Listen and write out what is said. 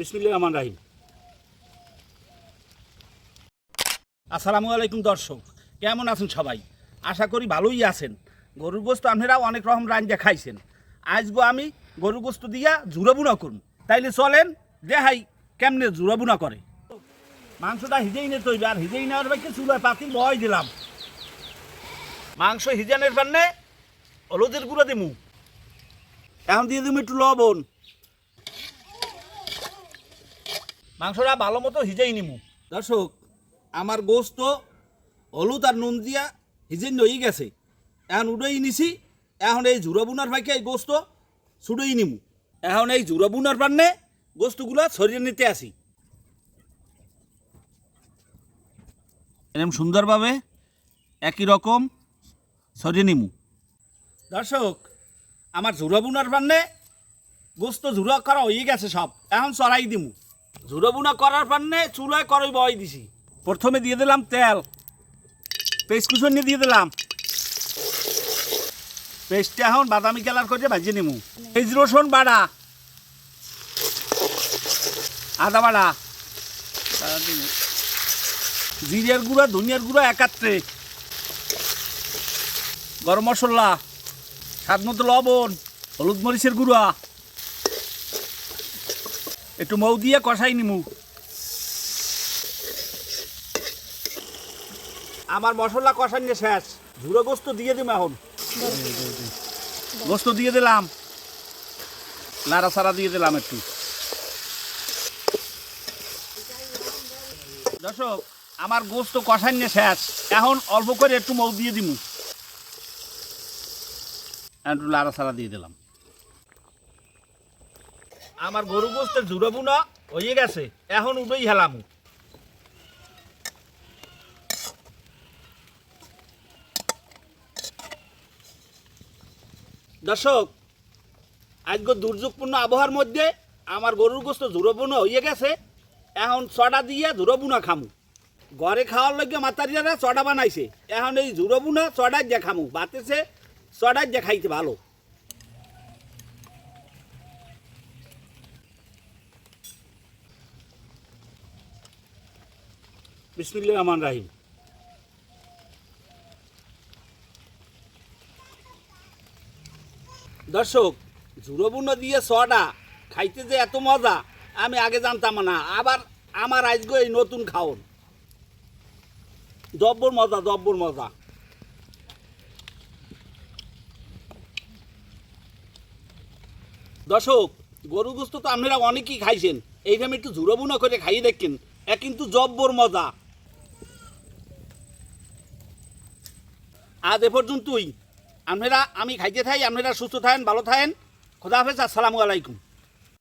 বিসমিল্লা রহমান রাহিম। আসসালামু আলাইকুম দর্শক, কেমন আছেন সবাই? আশা করি ভালোই আছেন। গরুর গোস্ত আপনারাও অনেক রকম রান্না খাইছেন। আজগো আমি গরুর গোস্ত দিয়া জুড়াবুনা করুন তাইলে চলেন দেখাই কেমনে জুড়াবুনা করে। মাংসটা হিজেই নে তৈরি আর হিজেই নেওয়ার বাইকে চুলায় পাতি লয় দিলাম। মাংস হিজানের পান্নে হলুদের গুঁড়ো দিমু। এখন দিয়ে দিমু একটু লবণ। মাংসটা ভালো মতো হিজেই নিমু। দর্শক, আমার গোস্ত হলুদ আর নুন দিয়া হিজেই নই গেছে। এখন উড়েই নিছি, এখন এই জুড়ো বুনার ভাইকে এই গোস্ত ছুড়েই নিমু। এখন এই জুড়ো বুনার পান্নে গোস্তগুলো ছড়িয়ে নিতে আসি। এরকম সুন্দরভাবে একই রকম ছড়িয়ে নিমু। দর্শক, আমার ঝুড়ো বুনার পান্নে গোস্ত ঝুড়ো করা হয়ে গেছে সব। এখন চড়াই দিমু। ঝুড়ো বুনা করার পান্নে চুলায় করই বয় দিছি। প্রথমে দিয়ে দিলাম তেল। পেস্ট কুচনি দিয়ে দিলাম। পেস্টটা এখন বাদামি কালার করে ভাজিয়ে নিমু। এই রসুন বাড়া। আদা বাড়া। জিরের গুঁড়া, ধনিয়ার গুঁড়া একাত্রে। গরম মশলা, স্বাদ মতো লবণ, হলুদ মরিচের গুঁড়া। একটু মৌ দিয়ে কষাই নিমু। আমার মশলা কষানি শেষ। ঝুড়ো গোস্ত দিয়ে দিম এখন। গোস্ত দিয়ে দিলাম। নাড়া সারা দিয়ে দিলাম একটু। দর্শক, আমার গোস্ত কষানি শেষ। এখন অল্প করে একটু মৌ দিয়ে দিমু। একটু লাড়া সারা দিয়ে দিলাম। আমার গরু গোস্তের ঝুড়ো বুনা হয়ে গেছে। এখন উঠেই হেলাম। দর্শক আজকে দুর্যোগপূর্ণ আবহাওয়ার মধ্যে আমার গরুর গোস্ত ঝুড়ো বুনা হয়ে গেছে। এখন ছটা দিয়ে ঝুড়ো বুনা খামু। ঘরে খাওয়ার লগে মাতারিয়ারা চড়া বানাইছে। এখন এই ঝুড়ো বুনা চড়াই দিয়ে খামু বাতেছে, চড়াই দিয়ে খাইতে ভালো। বিসমিল্লা রহমান রাহিম। দর্শক দিয়ে সডা খাইতে যে এত মজা, আমি আগে জানতাম না, আবার আমার আজকে এই নতুন খাওন। জব্বর মজা জব্বর মজা। দর্শক গরু গোস্ত তো আপনারা অনেকেই খাইছেন, এইভাবে একটু ঝুড়োবুনা করে খাইয়ে দেখেন, এ কিন্তু জব্বর মজা। আজ এ পর্যন্তই। আপনারা আমি খাইতে থাই, আপনারা সুস্থ থাকেন, ভালো থাকেন। খোদা হাফেজ, আসসালামু আলাইকুম।